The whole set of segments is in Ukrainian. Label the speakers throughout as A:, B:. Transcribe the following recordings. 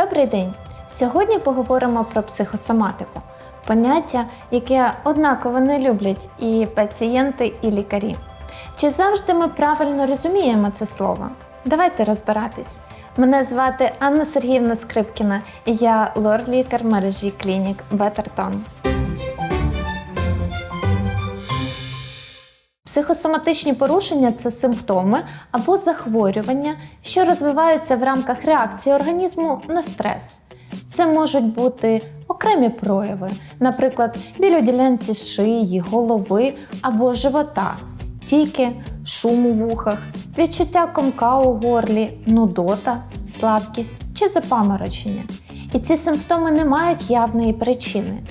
A: Добрий день! Сьогодні поговоримо про психосоматику, поняття, яке однаково не люблять і пацієнти, і лікарі. Чи завжди ми правильно розуміємо це слово? Давайте розбиратись. Мене звати Анна Сергіївна Скрипкіна, і я лор-лікар мережі клінік Бетертон. Психосоматичні порушення це симптоми або захворювання, що розвиваються в рамках реакції організму на стрес. Це можуть бути окремі прояви, наприклад, біль у ділянці шиї, голови або живота, тільки шум у вухах, відчуття комка у горлі, нудота, слабкість чи запаморочення. І ці симптоми не мають явної причини.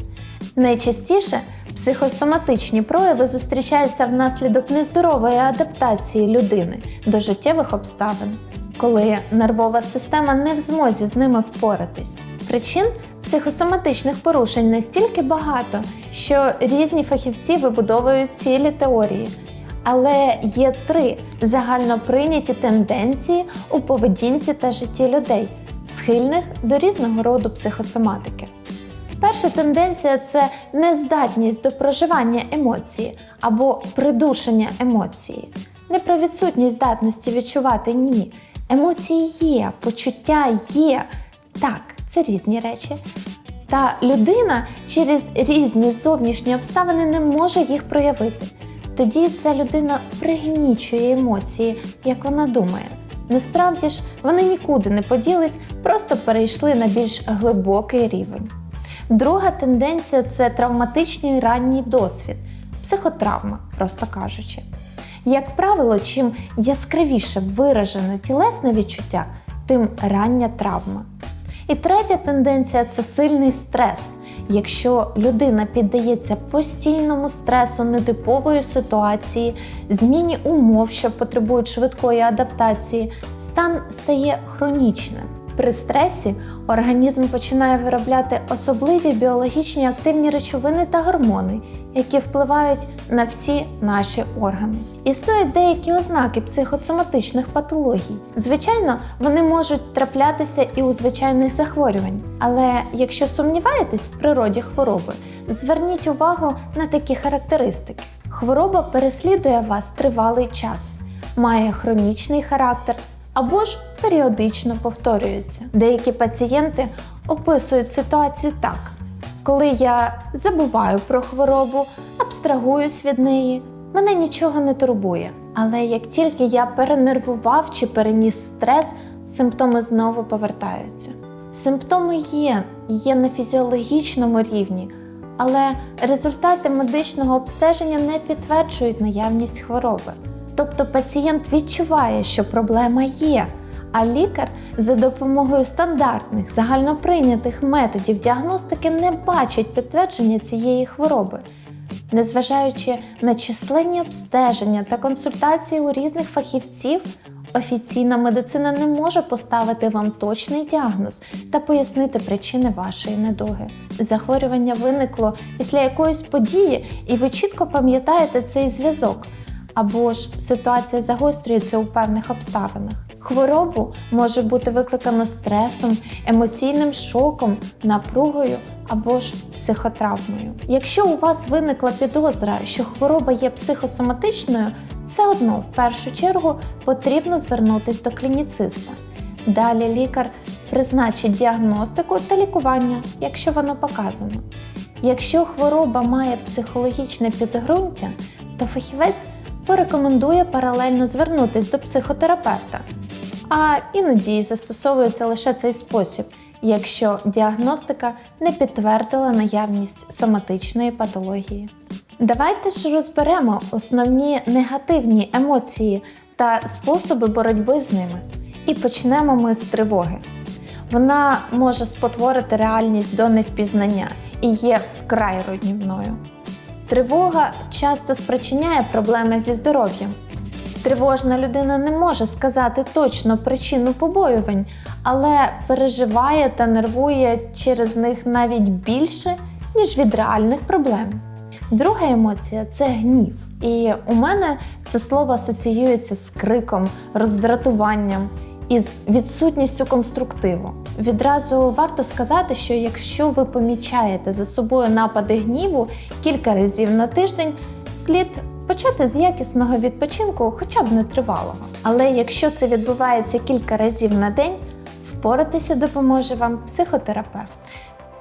A: Найчастіше психосоматичні прояви зустрічаються внаслідок нездорової адаптації людини до життєвих обставин, коли нервова система не в змозі з ними впоратись. Причин психосоматичних порушень настільки багато, що різні фахівці вибудовують цілі теорії. Але є три загальноприйняті тенденції у поведінці та житті людей, схильних до різного роду психосоматики. Перша тенденція це нездатність до проживання емоції або придушення емоції. Не про відсутність здатності відчувати ні. Емоції є, почуття є. Так, це різні речі. Та людина через різні зовнішні обставини не може їх проявити. Тоді ця людина пригнічує емоції, як вона думає. Насправді ж вони нікуди не поділись, просто перейшли на більш глибокий рівень. Друга тенденція це травматичний ранній досвід, психотравма, просто кажучи. Як правило, чим яскравіше виражене тілесне відчуття, тим рання травма. І третя тенденція це сильний стрес. Якщо людина піддається постійному стресу нетипової ситуації, зміні умов, що потребують швидкої адаптації, стан стає хронічним. При стресі організм починає виробляти особливі біологічні активні речовини та гормони, які впливають на всі наші органи. Існують деякі ознаки психосоматичних патологій. Звичайно, вони можуть траплятися і у звичайних захворювань. Але якщо сумніваєтесь в природі хвороби, зверніть увагу на такі характеристики. Хвороба переслідує вас тривалий час, має хронічний характер або ж періодично повторюються. Деякі пацієнти описують ситуацію так: коли я забуваю про хворобу, абстрагуюсь від неї, мене нічого не турбує. Але як тільки я перенервував чи переніс стрес, симптоми знову повертаються. Симптоми є, є на фізіологічному рівні, але результати медичного обстеження не підтверджують наявність хвороби. Тобто пацієнт відчуває, що проблема є, а лікар за допомогою стандартних загальноприйнятих методів діагностики не бачить підтвердження цієї хвороби. Незважаючи на численні обстеження та консультації у різних фахівців, офіційна медицина не може поставити вам точний діагноз та пояснити причини вашої недуги. Захворювання виникло після якоїсь події, і ви чітко пам'ятаєте цей зв'язок або ж ситуація загострюється у певних обставинах. Хворобу може бути викликано стресом, емоційним шоком, напругою або ж психотравмою. Якщо у вас виникла підозра, що хвороба є психосоматичною, все одно в першу чергу потрібно звернутися до клініциста. Далі лікар призначить діагностику та лікування, якщо воно показано. Якщо хвороба має психологічне підґрунтя, то фахівець порекомендує паралельно звернутися до психотерапевта. А іноді застосовується лише цей спосіб, якщо діагностика не підтвердила наявність соматичної патології. Давайте ж розберемо основні негативні емоції та способи боротьби з ними. І почнемо ми з тривоги. Вона може спотворити реальність до невпізнання і є вкрай руйнівною. Тривога часто спричиняє проблеми зі здоров'ям. Тривожна людина не може сказати точно причину побоювань, але переживає та нервує через них навіть більше, ніж від реальних проблем. Друга емоція це гнів. І у мене це слово асоціюється з криком, роздратуванням. Із відсутністю конструктиву. Відразу варто сказати, що якщо ви помічаєте за собою напади гніву кілька разів на тиждень, слід почати з якісного відпочинку, хоча б не тривалого. Але якщо це відбувається кілька разів на день, впоратися допоможе вам психотерапевт.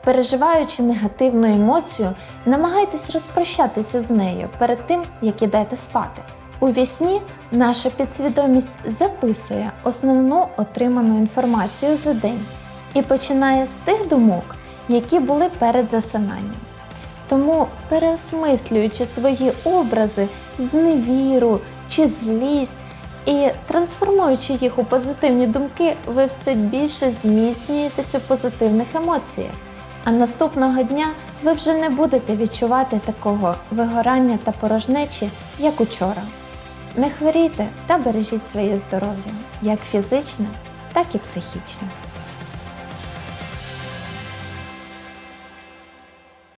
A: Переживаючи негативну емоцію, намагайтесь розпрощатися з нею перед тим, як ідете спати. У вісні наша підсвідомість записує основну отриману інформацію за день і починає з тих думок, які були перед засинанням. Тому, переосмислюючи свої образи, зневіру чи злість і трансформуючи їх у позитивні думки, ви все більше зміцнюєтесь у позитивних емоціях. А наступного дня ви вже не будете відчувати такого вигорання та порожнечі, як учора. Не хворійте та бережіть своє здоров'я, як фізичне, так і психічне.